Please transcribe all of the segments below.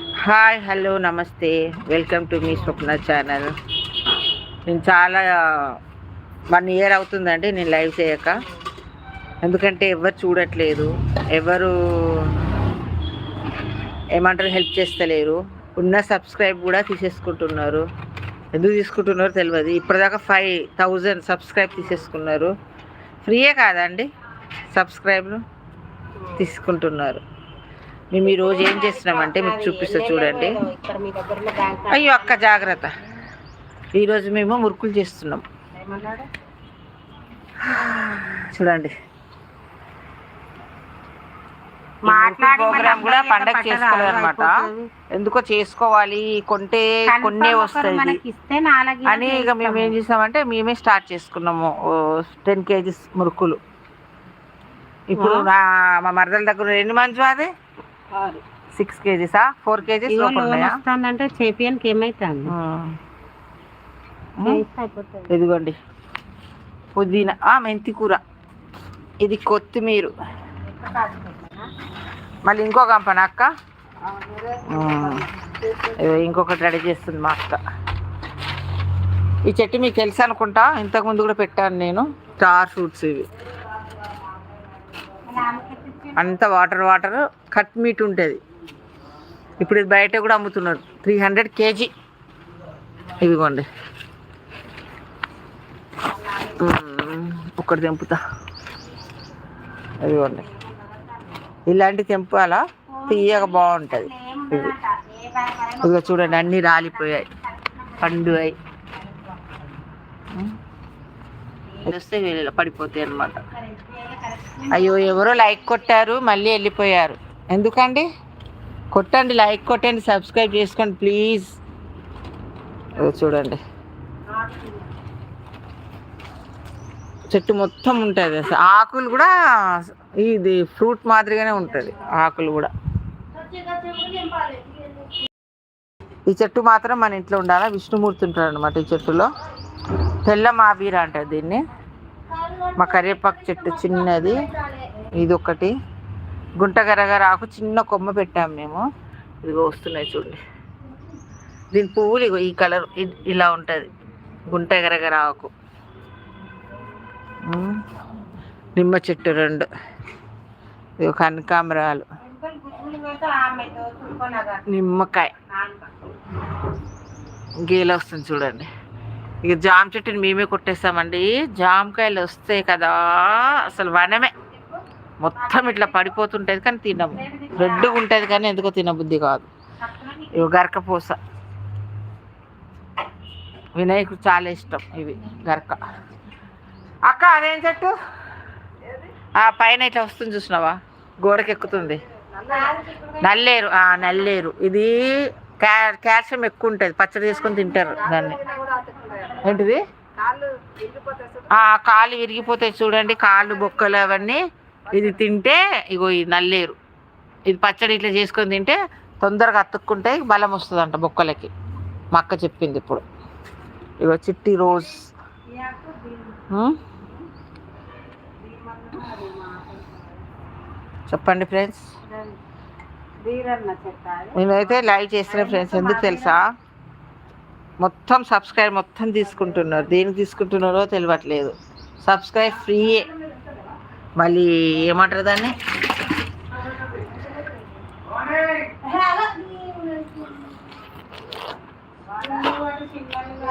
Hi hello నమస్తే. Welcome to మీ Swapna channel. నేను చాలా వన్ ఇయర్ అవుతుందండి నేను లైవ్ చేయక. ఎందుకంటే ఎవరు చూడట్లేదు. ఎవరు ఏమంటారు హెల్ప్ చేస్తలేరు. ఉన్న సబ్స్క్రైబ్ కూడా తీసేసుకుంటున్నారు. ఎందుకు తీసుకుంటున్నారో తెలియదు. ఇప్పటిదాకా ఫైవ్ థౌజండ్ సబ్స్క్రైబ్ తీసేసుకున్నారు. ఫ్రీయే కాదండి. సబ్స్క్రైబ్లు తీసుకుంటున్నారు. మేము ఈరోజు ఏం చేస్తున్నామంటే మీకు చూపిస్తా చూడండి. అయ్యో అక్క జాగ్రత్త. ఈరోజు మేము మురుకులు చేస్తున్నాం. చూడండి. ప్రోగ్రామ్ కూడా పండగ చేసుకోలేదు అనమాట ఎందుకో చేసుకోవాలి కొంటే కొన్నే నాలుగు అని ఇక మేము ఏం చేసామంటే మేమే స్టార్ట్ చేసుకున్నాము టెన్ కేజీస్ మురుకులు. ఇప్పుడు నా మా మరదల దగ్గర ఎన్ని మంచు అది. సిక్స్ కేజీసా ఫోర్ కేజీస్ వస్తుందంటే చేపియనికి ఏమైతుంది? అయిపోతుంది. ఇదిగోండి. పుదీనా ఆ, మెంతి కూర. ఇది కొత్తిమీర. మళ్ళీ ఇంకో కంపన అక్క? ఇంకొకటి రెడీ చేస్తుంది మా అక్క. ఈ చెట్టు మీకు తెలుసు అనుకుంటా? ఇంతకు ముందు కూడా పెట్టాను నేను. స్టార్ ఫ్రూట్స్ ఇవి. అంత వాటర్ వాటర్ కట్ మీట్ ఉంటుంది. ఇప్పుడు ఇది బయట కూడా అమ్ముతున్నారు. Three hundred KG. ఇదిగోండి ఒక్కటి ఒకటి తెంపుతా. ఇదిగోండి ఇలాంటి తెంపాలా? తీయగా బాగుంటుంది. ఇది ఇదిగో చూడండి అన్నీ రాలిపోయాయి. పండు అయి. వస్తే వీళ్ళు పడిపోతాయి అన్నమాట. అయ్యో ఎవరో లైక్ కొట్టారు మళ్ళీ వెళ్ళిపోయారు. ఎందుకండి? కొట్టండి లైక్ కొట్టండి సబ్స్క్రైబ్ చేసుకోండి ప్లీజ్. చూడండి. చెట్టు మొత్తం ఉంటుంది అసలు. ఆకులు కూడా ఇది ఫ్రూట్ మాదిరిగానే ఉంటుంది ఆకులు కూడా. ఈ చెట్టు మాత్రం మన ఇంట్లో ఉండాలి? విష్ణుమూర్తి ఉంటాడు అనమాట ఈ చెట్టులో. తెల్ల మాబీర అంటారు దీన్ని. మా కరివేపాకు చెట్టు చిన్నది. ఇది ఒకటి గుంటగరగర ఆకు చిన్న కొమ్మ పెట్టాము మేము. ఇదిగో వస్తున్నాయి చూడండి. దీని పువ్వులు ఇగో ఈ కలర్ ఇలా ఉంటుంది. గుంటగరగర ఆకు. నిమ్మ చెట్టు రెండు. ఇదిగో కనకాంబరాలు. నిమ్మకాయ. గీల వస్తుంది చూడండి. ఇక జామ చెట్టుని మేమే కొట్టేస్తామండి. జామకాయలు వస్తాయి కదా అసలు వనమే. మొత్తం ఇట్లా పడిపోతుంటుంది కానీ తినము. రెడ్డుగా ఉంటుంది కానీ ఎందుకో తినబుద్ధి కాదు. ఇవి గరకపూస. వినాయకుడు చాలా ఇష్టం ఇవి గరక. అక్క అదేం చెట్టు? ఆ పైన ఇట్లా వస్తుంది చూసినావా? గోడకెక్కుతుంది నల్లేరు నల్లేరు. ఇది క్యా కాల్షియం ఎక్కువ ఉంటుంది. పచ్చడి చేసుకొని తింటారు దాన్ని. ఏంటిది? ఆ కాళ్ళు విరిగిపోతాయి చూడండి కాళ్ళు బొక్కలు అవన్నీ. ఇది తింటే ఇగో ఈ నల్లేరు. ఇది పచ్చడి ఇట్లా చేసుకొని తింటే తొందరగా అతుక్కుంటే బలం వస్తుంది అంట బొక్కలకి. మా అక్క చెప్పింది ఇప్పుడు. ఇగో చిట్టి రోజ్? చెప్పండి ఫ్రెండ్స్. నేనైతే లైవ్ చేసిన ఫ్రెండ్స్ ఎందుకు తెలుసా? మొత్తం సబ్స్క్రైబ్ మొత్తం తీసుకుంటున్నారు. దేనికి తీసుకుంటున్నారో తెలియట్లేదు సబ్స్క్రైబ్ ఫ్రీయే. మళ్ళీ ఏమంటారు దాన్ని?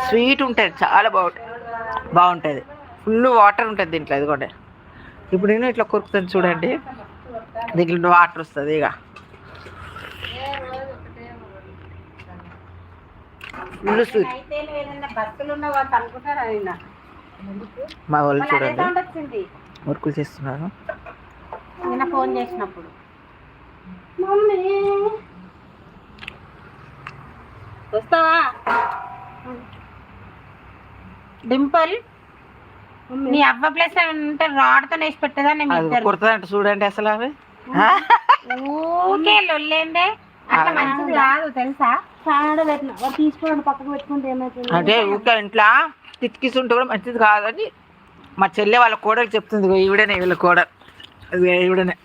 స్వీట్ ఉంటుంది చాలా బాగుంటుంది బాగుంటుంది. ఫుల్ వాటర్ ఉంటుంది దీంట్లో అది కూడా ఇప్పుడు నేను ఇట్లా కొరుకుతాను చూడండి. దీంట్లో వాటర్ వస్తుంది ఇక ఫుల్ స్వీట్ అయితే నువ్వు ఏదైనా బస్సులు ఉన్న వాళ్ళు అనుకుంటారు ఆయన మా వాళ్ళు చూడండి. మురుకులు చేస్తున్నారు. నిన్న ఫోన్ చేసినప్పుడు. వస్తావా? డింపుల్ నీ అవ్వ ప్లేస్ అంటే రాడ్తో వేసి పెట్టదా నేను అది ఇద్దరు కుడుతుందంట చూడండి అసలు అవి. ఊకే లొల్లేందే. అట్లా మంచిది కాదు తెలుసా? తీసుకోండి పక్కకు పెట్టుకుంటే అంటే ఊరికే ఇంట్లో కిటికీస్ ఉంటే కూడా మంచిది కాదని మా చెల్లె వాళ్ళ కోడలు చెప్తుంది ఈవిడనే వీళ్ళ కోడలు. ఈవిడనే.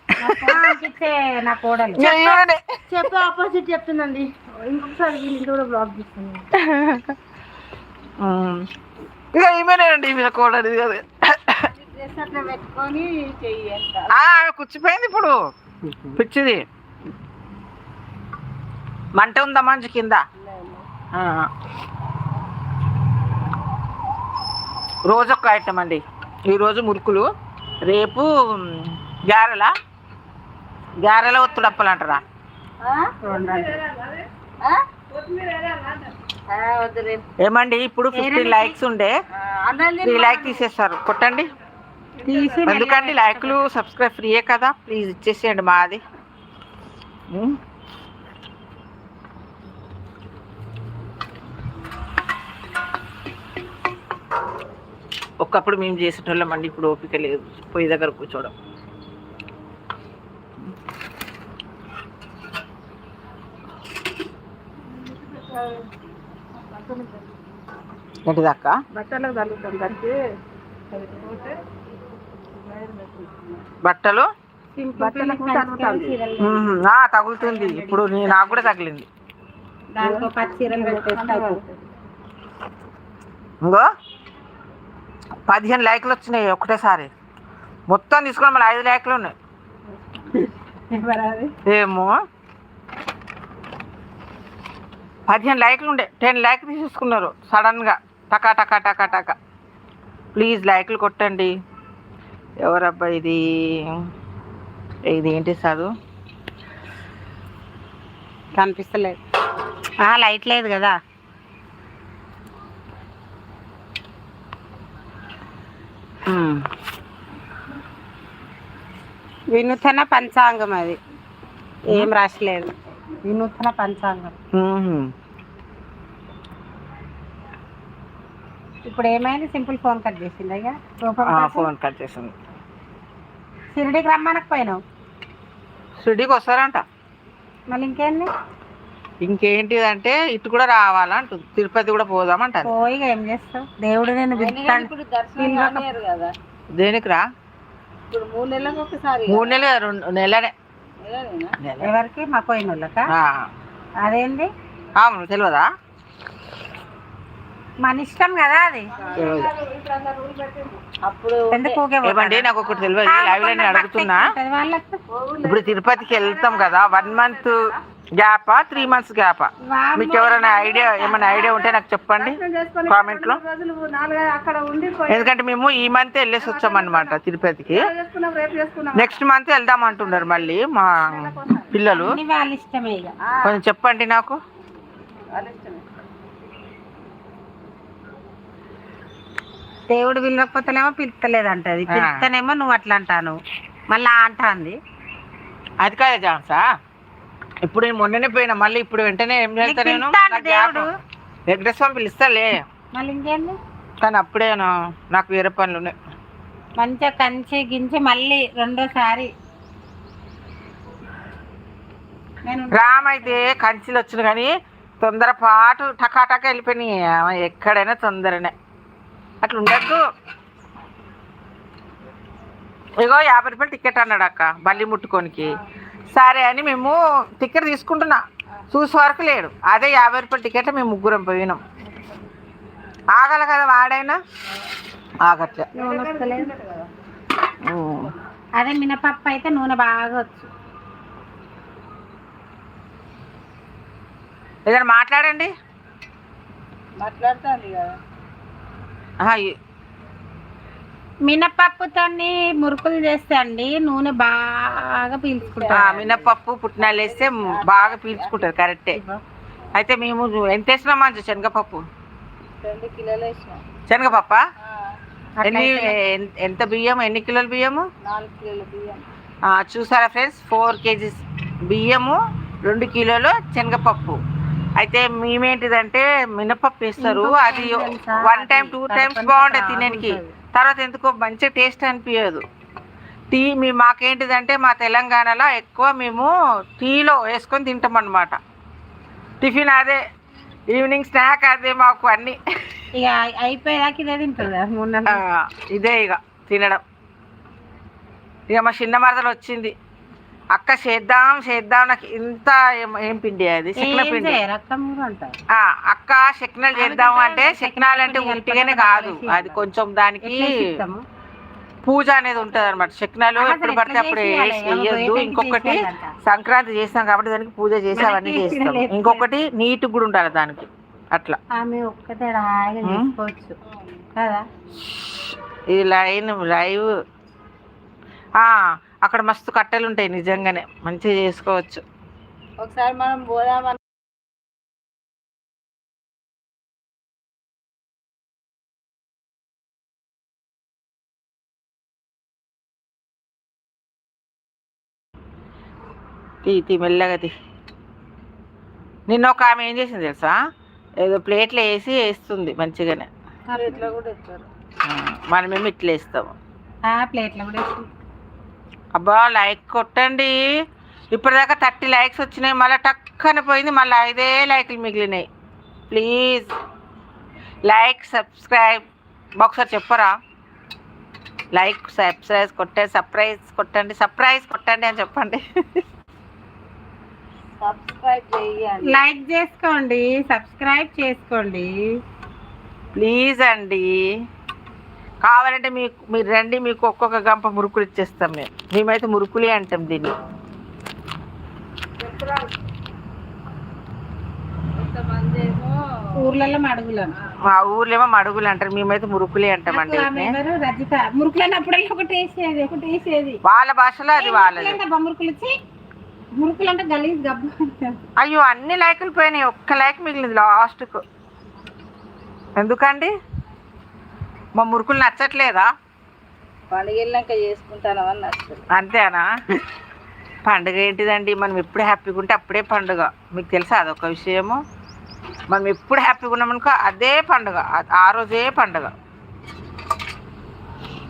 ఇచ్చే నా కోడలు. ఈమెనే. చెప్పి ఆపోజిట్ చెప్తుందండి. ఇంకొకసారి వీళ్ళు కూడా బ్లాక్ చేస్తుంది ఉమ్. ఇక ఈమెనేనండి ఈమె కోడలు ఇది కాదు. పెట్టుకొని కూర్చిపోయింది ఇప్పుడు. పిచ్చిది. మంట ఉందా మంచి కింద? ఆ. రోజు ఒక ఐటమ్ అండి. ఈరోజు మురుకులు రేపు గారెల? గారెల ఒత్తుడప్పలు అంటారా? ఏమండి ఇప్పుడు ఫిఫ్టీన్ లైక్స్ ఉండే. త్రీ లైక్ తీసేస్తారు. కొట్టండి. ఎందుకండి? లైక్లు సబ్స్క్రైబ్ ఫ్రీయే కదా? ప్లీజ్ ఇచ్చేసేయండి మాది. ఒకప్పుడు మేము చేసేటోళ్ళం అండి ఇప్పుడు ఓపిక లేదు. పొయ్యి దగ్గర కూర్చోవడం. ఏంటిదక్క? బట్టలకు తగ్గుతాం దానికి బట్టలు? తగులుతుంది. ఇప్పుడు నీ- నాకు కూడా తగిలింది. దానికో పచ్చి చీరలు పెట్టేస్తే. అయిపోతుంది. ఇంకో పదిహేను లైకులు వచ్చినాయి ఒకటేసారి మొత్తం తీసుకుని మళ్ళీ ఐదు లైకులు ఉన్నాయి. ఏమో. పదిహేను లైకులు ఉండే టెన్ లైక్ తీసేసుకున్నారు సడన్గా టకా టకా టకా టకా. ప్లీజ్ లైకులు కొట్టండి. ఎవరబ్బా ఇది? ఇది ఏంటి చదువు? కనిపిస్తలేదు. లైట్ లేదు కదా. వినూతన పంచాంగం అది. ఏం రాసలేదు. వినూతన పంచాంగం. ఇప్పుడు ఏమైంది? సింపుల్ ఫోన్ కట్ చేసింది అయ్యా. ఫోన్ కట్ చేసింది. షిరిడికి రమ్మనకపోయినావు షిరిడీకి వస్తారంట. మళ్ళీ ఇంకేంది? ఇంకేంటిదంటే ఇటు కూడా రావాలంటుంది. తిరుపతి కూడా పోదామంటారు. పోయి ఇక ఏం చేస్తావు? దేవుడు నేను కదా. దేనికి రా? ఇప్పుడు మూడు నెలలకు ఒకసారి మూడు నెలలు కాదు, రెండు నెలనే. ఎవరికి? మా పోయిన వాళ్ళక ఆ. అదేంది? అవును తెలియదా మన ఇష్టం కదా అది. ఏమండి? నాకు ఒకటి తెలియదు. లైవ్ అడుగుతున్నా. ఇప్పుడు తిరుపతికి వెళ్తాం కదా వన్ మంత్ గ్యాపా త్రీ మంత్స్ గ్యాపా మీకు ఎవరైనా ఐడియా ఏమైనా ఐడియా ఉంటే నాకు చెప్పండి. చేసుకొని కామెంట్లో. రోజులు నాలుగు అక్కడ ఉండి ఎందుకంటే మేము ఈ మంత్ వెళ్ళేసి వచ్చామన్నమాట తిరుపతికి. నెక్స్ట్ మంత్ వెళ్దాం అంటున్నారు మళ్ళీ మా పిల్లలు. కొంచెం చెప్పండి నాకు వాళ్ళ ఇష్టమే దేవుడు పిలవకపోతేనేమో పిలుస్తలేదు అంటది. పిలుస్తేనేమో నువ్వు అట్లా అంటాను. మళ్ళా అంటాంది. అది కాదు జాన్సా ఇప్పుడు నేను మొన్ననే పోయినా మళ్ళీ ఇప్పుడు వెంటనే ఏం నీకు చేస్తా నేను పిలుస్తాడు నాకు గ్యాప్. దేవుడు. వెంకటేశ్వరం పిలుస్తాలే. మళ్ళీ ఇంకేంది? కానీ అప్పుడే నా- నాకు వేరే పనులు ఉన్నాయి. మంచిగా కంచి గించి మళ్ళీ రెండోసారి రామ్ అయితే కంచిలు వచ్చిన కానీ తొందరపాటు టకాటక వెళ్ళిపోయినాయి. ఎక్కడైనా తొందరనే. అట్లా ఉండద్దు ఇగో యాభై రూపాయలు టికెట్ అన్నాడు అక్క బల్లి ముట్టుకోనికి. సరే అని మేము టికెట్ తీసుకుంటున్నా. చూసే వరకు లేడు. అదే యాభై రూపాయల టికెట్ మేము ముగ్గురం పోయినాం. ఆగల కదా వాడైనా? ఆగట్లే. అదే మినపప్పు అయితే నూనె బాగా వచ్చు. ఏదైనా మాట్లాడండి. మాట్లాడుతుంది కదా. మినపప్పుతోని మురుకులు చేస్తే అండి. నూనె బాగా పీల్చుకుంటాం. మినపప్పు పుట్నాలు వేస్తే బాగా పీల్చుకుంటారు కరెక్టే. అయితే మేము ఎంత వేసినాం మంచి శనగపప్పు? రెండు కిలోలు వేసినాం. శనగపప్ప? ఆ, ఎన్ని ఎన్- ఎంత బియ్యం ఎన్ని కిలోల బియ్యము? నాలుగు కిలోల బియ్యం. చూసారా ఫ్రెండ్స్? ఫోర్ కేజీస్ బియ్యము రెండు కిలోలు శనగపప్పు. అయితే మేమేంటిదంటే మినపప్పు వేస్తారు. అది? వన్ టైం టూ టైమ్స్ బాగుంటుంది. తినడానికి. తర్వాత ఎందుకో మంచి టేస్ట్ అనిపించదు టీ మీ మాకేంటిదంటే మా తెలంగాణలో ఎక్కువ మేము టీలో వేసుకొని తింటాం అన్నమాట. టిఫిన్ అదే ఈవినింగ్ స్నాక్ అదే మాకు అన్నీ. ఇక అయి- అయిపోయేదాకా ఇదే తింటుందా ఇదే ఇక తినడం. ఇక మా చిన్న మరదలు వచ్చింది. అక్క చేద్దాం చేద్దాం నాకు ఇంత ఏం- పిండి అది? శక్న పిండి అక్క శక్నాలు చేద్దాం అంటే శక్నాలు అంటే ఉట్టిగానే కాదు. అది కొంచెం దానికి? పూజ అనేది ఉంటది అనమాట శక్నాలు ఎప్పుడు పడితే అప్పుడు వేయొద్దు. ఇంకొకటి. సంక్రాంతి చేస్తాం కాబట్టి దానికి పూజ చేసి అవన్నీ చేస్తాం. ఇంకొకటి నీట్ కూడా ఉండాలి దానికి. అట్లా. ఈ లైన్ లైవ్. ఆ, అక్కడ మస్తు కట్టెలు ఉంటాయి నిజంగానే. మంచిగా చేసుకోవచ్చు. ఒకసారి మనం పోదామని తీ తీ మెల్లగా తీ. నిన్న ఒక ఆమె ఏం చేసింది తెలుసా? ఏదో ప్లేట్లో వేసి వేస్తుంది మంచిగానే. కూడా ఇస్తారు మనమేమో ఇట్లా వేస్తాము. ఆ ప్లేట్లో కూడా వేసి అబ్బా లైక్ కొట్టండి. ఇప్పటిదాకా థర్టీ లైక్స్ వచ్చినాయి. మళ్ళీ టక్కన పోయింది. మళ్ళీ ఐదే లైక్లు మిగిలినాయి. ప్లీజ్ లైక్ సబ్స్క్రైబ్ ఒకసారి చెప్పరా? లైక్ సబ్స్క్రైబ్ కొట్టండి. సర్ప్రైజ్ కొట్టండి. సర్ప్రైజ్ కొట్టండి అని చెప్పండి. సబ్స్క్రైబ్ చేయండి లైక్ చేసుకోండి. సబ్స్క్రైబ్ చేసుకోండి. ప్లీజ్ అండి. కావాలంటే మీకు మీరు రండి మీకు ఒక్కొక్క గంప మురుకులు ఇచ్చేస్తాం మేము. మేమైతే మురుకులే అంటాం దీన్ని. ఊర్లలో మడుగులను మా ఊర్లేమో మడుగులు అంటారు మేమైతే మురుకులే అంటామండి మురుకులన్నప్పుడల్లా ఒకటి వేసేది ఒకటి వేసేది. వాళ్ళ భాషలో అది వాళ్ళది. మురుకులు ఇచ్చి మురుకులు అంటే గలీజ్ గబ్బు అయ్యో అన్ని లైకులు పోయినాయి ఒక్క లైక్ మిగిలింది లాస్ట్కు. ఎందుకండి? మా మురుకులు నచ్చట్లేదా? పండుగ వెళ్ళాక నచ్చదు. అంతేనా? పండుగ ఏంటిదండి? మనం ఎప్పుడు హ్యాపీగా ఉంటే అప్పుడే పండుగ. మీకు తెలుసా అదొక విషయము? మనం ఎప్పుడు హ్యాపీగా ఉన్నామనుకో అదే పండుగ. ఆ- రోజే పండుగ.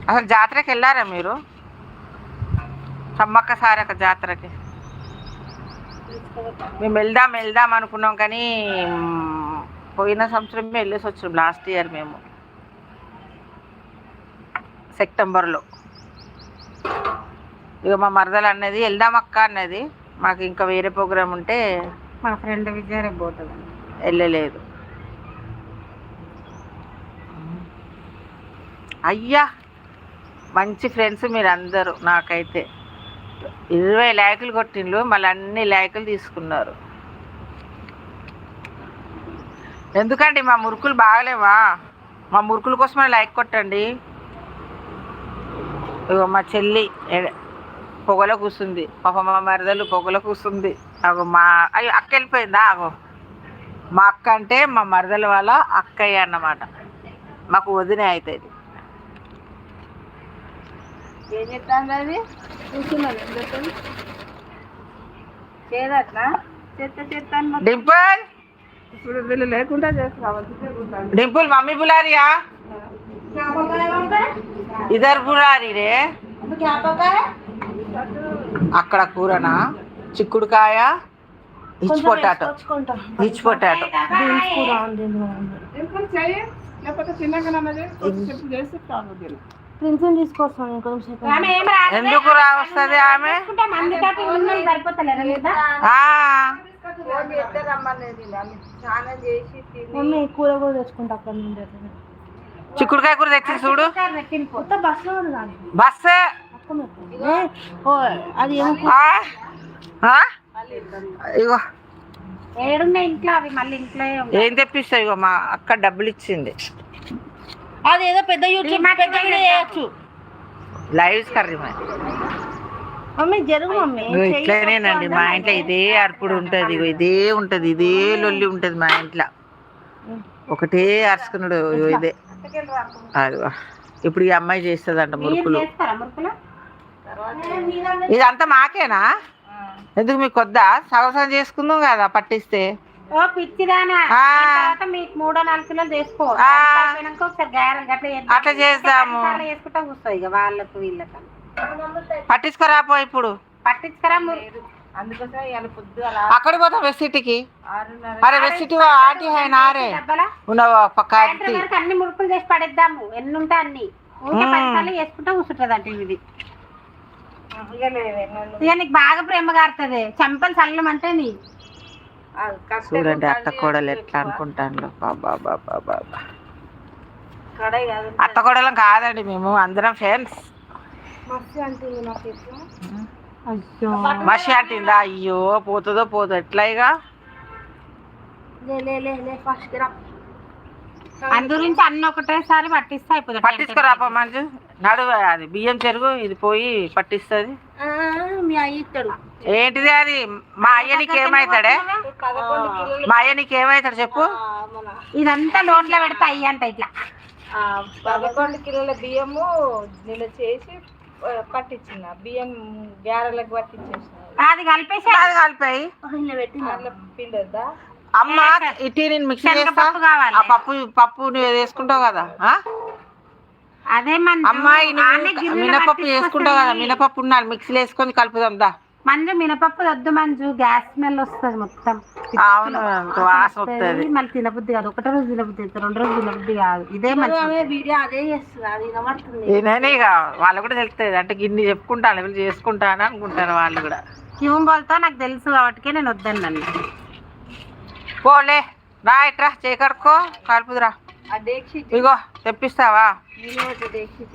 అసలు జాతరకి వెళ్ళారా మీరు? సమ్మక్క సారక్క జాతరకి. మేము వెళ్దాం వెళ్దాం అనుకున్నాం కానీ పోయిన సంవత్సరం వెళ్ళేసి వచ్చాం లాస్ట్ ఇయర్ మేము. సెప్టెంబర్లో. ఇక మా మరదలు అన్నది వెళ్దాం అక్క అన్నది. మాకు ఇంకా వేరే ప్రోగ్రామ్ ఉంటే మా ఫ్రెండ్ విజయ రేపు పోతుంది. వెళ్ళలేదు. అయ్యా! మంచి ఫ్రెండ్స్ మీరు అందరూ నాకైతే. ఇరవై లైకులు కొట్టిండ్రు మళ్ళీ అన్ని లైకులు తీసుకున్నారు. ఎందుకండి? మా మురుకులు బాగలేవా? మా మురుకుల కోసమే లైక్ కొట్టండి. ఇగో మా చెల్లి పొగలో కూర్చుంది పాప మా మరదలు పొగలో కూర్చుంది అగో మా అయ్యో అక్క వెళ్ళిపోయిందా? అగో. మా అక్క అంటే మా మరదల వాళ్ళ అక్కయ్య అన్నమాట. మాకు వదినే అవుతుంది ఏం చెప్తాను అది? చేయదట్నా చెత్త డింపుల్! ఇప్పుడు వీళ్ళు లేకుండా చేసుకోవాలి డింపుల్ మమ్మీ బులారియా? ఇద్దరు బులారి రే అక్కడ కూరనా చిక్కుడుకాయ హిచ్ పొటాటో హిచ్ పొటాటో ప్రిన్సిపల్ తీసుకొస్తాను రాదు ఎందుకు రా వస్తుంది ఆమె? కూర కూడా తెచ్చుకుంటా అక్కడ నుండి. చిక్కుడుకాయ కూర తెచ్చి చూడు. బస్? ఇగో. ఏడున్నాయి ఇంట్లో అవి మళ్ళీ ఇంట్లో ఏం తెప్పిస్తావు ఇగో? మా అక్క డబ్బులు ఇచ్చింది అది ఏదో పెద్ద యూట్యూబ్ పెద్ద చేయొచ్చు. లైవ్స్ కర్రీ మరి మమ్మీ జరుగు మమ్మీ. ఇగో ఇట్లనేనండి. మా ఇంట్లో ఇదే అర్పుడు ఉంటుంది ఇగో ఇదే ఉంటది ఇదే లొల్లి ఉంటది మా ఇంట్లో. ఒకటే అరుచుకున్నాడు ఇదే. అదిగో. ఇప్పుడు ఈ అమ్మాయి చేస్తుందంట మురుకులు. చేస్తారా మురుకులు? ఇదంతా మాకేనా? ఎందుకు మీకు వద్దా? సగం సగం చేసుకుందాం కదా పట్టిస్తే. ఓ పిచ్చిదానా. తర్వాత మీకు మూడో నాలుగు కిలోలు చేసుకో. ఒకసారి గారెలు గట్ల. అట్లా చేద్దాము. పదిసార్లు చేసుకుంటా కూర్చో ఇక వాళ్ళకు వీళ్ళకి. పట్టించుకోరాపో ఇప్పుడు. పట్టించుకరా అక్కడికి పోతాం వెస్సిటీకి అరే వెస్సిటీ ఆంటీ హై నారే డబ్బాలా? ఉన్నావా పక్క అన్ని మురుకులు చేసి పడేద్దాము. ఎన్ని ఉంటే అన్ని. ఊరికే మ్మ్. పదిసార్లు చేసుకుంటా కూర్చుంటది అంటే ఇది ఇక నీకు బాగా ప్రేమ కారుతుంది చంపలు చల్లమంటే నీ. అది కట్టే చూడండి అత్త కోడలు ఎట్లా అనుకుంటాను బాబా బాబా బాబా. కడాయి కాదు. అత్త కోడలం కాదండి మేము. అందరం ఫ్రెండ్స్. మస్తు అంటుంది అయ్యో. మషి అంటుందా? అయ్యో పోతుందో పోతుందో. ఎట్లా ఇక లే లే లే లే ఫస్ట్ రా. అందు నుంచి అన్ని ఒకటేసారి పట్టిస్తే అయిపోతుంది. పట్టించుకోరాప మంచు నడువ అది బియ్యం చెరుగు ఇది పోయి పట్టిస్తుంది. ఆ, మీ అయ్య ఇస్తాడు ఏంటిది అది? మా అయ్య నీకు ఏమవుతాడే పదకొండు కిలోలు. మా అయ్య నీకు ఏమవుతాడు చెప్పు? ఆ, మన ఇదంతా నోట్లో పెడితే అయ్యి అంట ఇట్లా. పదకొండు కిలోల బియ్యము నిన్న చేసి పట్టించిన బియ్యం గ్యారెలకు పట్టించేసిన. అది కలిపేసి. అది కలిపాయి. అట్లా పిండొద్దా? అమ్మ ఇటీ నేను మిక్సీ చేస్తా. శనగపప్పు కావాలి. ఆ పప్పు పప్పు నువ్వు వేసుకుంటావు కదా ఆ? అదే ఆమె నువ్వు గిన్నెలో మినపప్పు వేసుకుంటావు కదా. మినపప్పు ఉండాలి మిక్సీలో వేసుకొని కలుపుదాం దా. మంజు మినపప్పు వద్దు మంజు. గ్యాస్ స్మెల్ వస్తుంది మొత్తం. అవును వాసన వస్తుంది. మళ్ళీ తినబుద్ధి కాదు. ఒకటే రోజు తినబుద్ధి అవుతుంది. రెండు రోజులు తినబుద్ధి కాదు. ఇదే మంచి వీడియో అదే చేస్తుంది. నేనే వాళ్ళు కూడా తెలుస్తుంది. అంటే గిన్ని చెప్పుకుంటాను వీళ్ళు చేసుకుంటాను అనుకుంటారు వాళ్ళు కూడా. క్యూమ్ బాల్తో నాకు తెలుసు కాబట్టి నేను వద్దన్నాను పోలే రా ఇట్రా చేకడుకో కలుపుదురా. ఇగో తెప్పిస్తావా?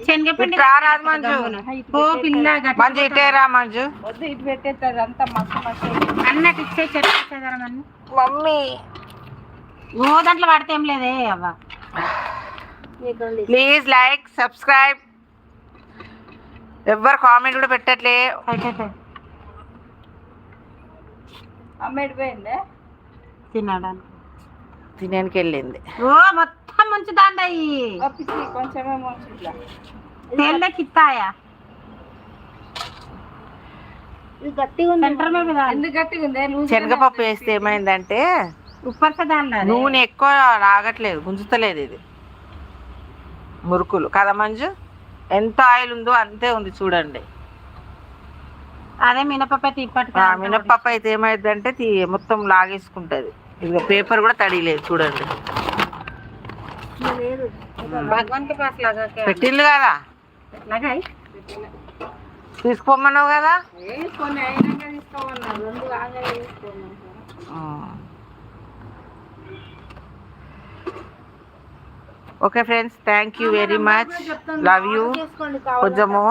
శనగపిండి రారాదు మంజు ఓ పిల్ల మంజు ఇటే రా మంజు. వద్దు ఇటు పెట్టేస్తుంది అంతా మస్తు మస్తు. అన్నట్టు ఇచ్చే చెప్పేదారమని మమ్మీ. ఓ దాంట్లో పడితే ఏం లేదే అవ్వ. Please like subscribe. ఎవ్వరు కామెంట్ కూడా పెట్టట్లే. అయితే అమ్మేటి పోయిందే? తినడానికి. తినేకి వెళ్ళింది. ఓ మొత్తం అయ్యి పిచ్చి కొంచెమే ముంచు శనగపప్పు వేస్తే ఏమైందంటే నూనె ఎక్కువ రాగట్లేదు గుంజుతలేదు ఇది. మురుకులు. కదా మంజు? ఎంత ఆయిల్ ఉందో అంతే ఉంది చూడండి. అదే మినపప్పు మినప్పప్పు అయితే ఏమైందంటే తీ మొత్తం లాగేసుకుంటది. ఇదిగో పేపర్ కూడా తడిలేదు చూడండి. లేదు. భగవాన్కి పాస్ లాగా పెట్టిండు కదా? లాగా తీసుకోమన్నావు కదా? రెండు okay friends thank you very much love you కొంచెము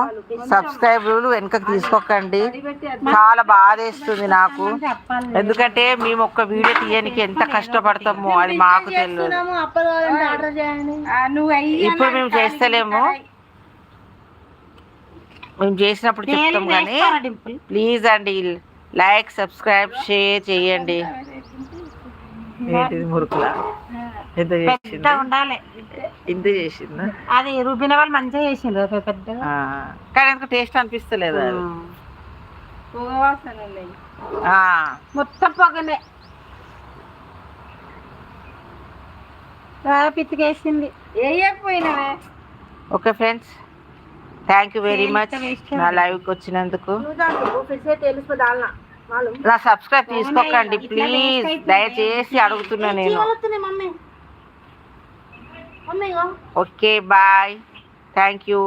సబ్స్క్రైబర్లు వెనుకకి తీసుకోకండి. చాలా బాధేస్తుంది నాకు. ఎందుకంటే మేము ఒక్క వీడియో తీయడానికి ఎంత కష్టపడతామో అది మాకు తెలియదు. ఇప్పుడు మేము చేస్తలేము. మేము చేసినప్పుడు చెప్తాం కానీ ప్లీజ్ అండి లైక్ సబ్స్క్రైబ్ షేర్ చేయండి. మురుకులా? ఎంత పెద్ద ఉండాలి. ఇంత చేసిందా అది రుబ్బిన వాళ్ళు మంచిగా చేసిండ్రు పెద్దగా. ఆ, కానీ ఎందుకు టేస్ట్ అనిపిస్తలేదు అది? ఉన్నాయి మొత్తం పొగనే. పితికేసింది. వేయకపోయినావే. Okay friends thank you very much నా లైవ్కి వచ్చినందుకు. నా సబ్స్క్రైబ్ తీసుకోకండి ప్లీజ్ దయచేసి అడుగుతున్నా నేను వస్తున్నాయి మమ్మీ మమ్మీ ఇగో ఓకే బాయ్ థ్యాంక్ యూ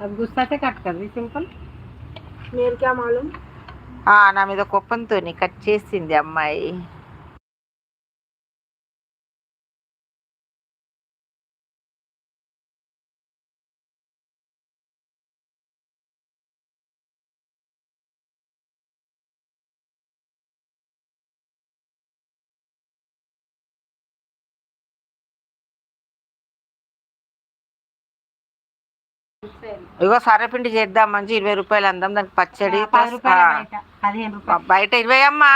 अब गुस्सा से कट कर दी सिंपल మీరు క్యా మాలూమ్ నా మీద కోపంతో కట్ చేసింది అమ్మాయి ఇగో సర్రపిండి చేద్దాం మంచి ఇరవై రూపాయలు అందాం దానికి పచ్చడి బయట ఇరవై అమ్మా.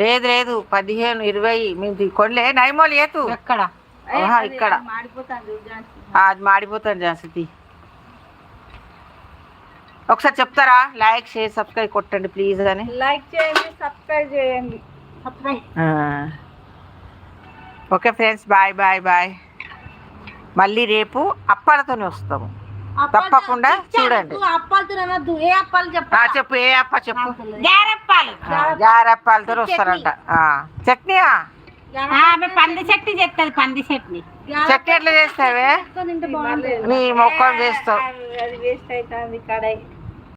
లేదు లేదు పదిహేను ఇరవై మేము కొనలే నైమోలు ఏతు. ఎక్కడ? ఇక్కడ. అది మాడిపోతాను జాన్సీ ఒకసారి చెప్తారా? లైక్ షేర్ సబ్స్క్రైబ్ కొట్టండి ప్లీజ్ అని. లైక్ చేయండి సబ్స్క్రైబ్ చేయండి. Okay friends bye bye bye. మళ్ళీ రేపు అప్పాలతోనే వస్తాము. తప్పకుండా చూడండి. చెప్పా. ఏ అప్ప చెప్పు. జారప్పాలతో వస్తారంట. ఆ, చట్నీయా పంది చట్నీ చెప్తుంది పంది చట్నీ. చట్నీ ఎట్లా చేస్తావే? నీ మొక్కలు చేస్తావు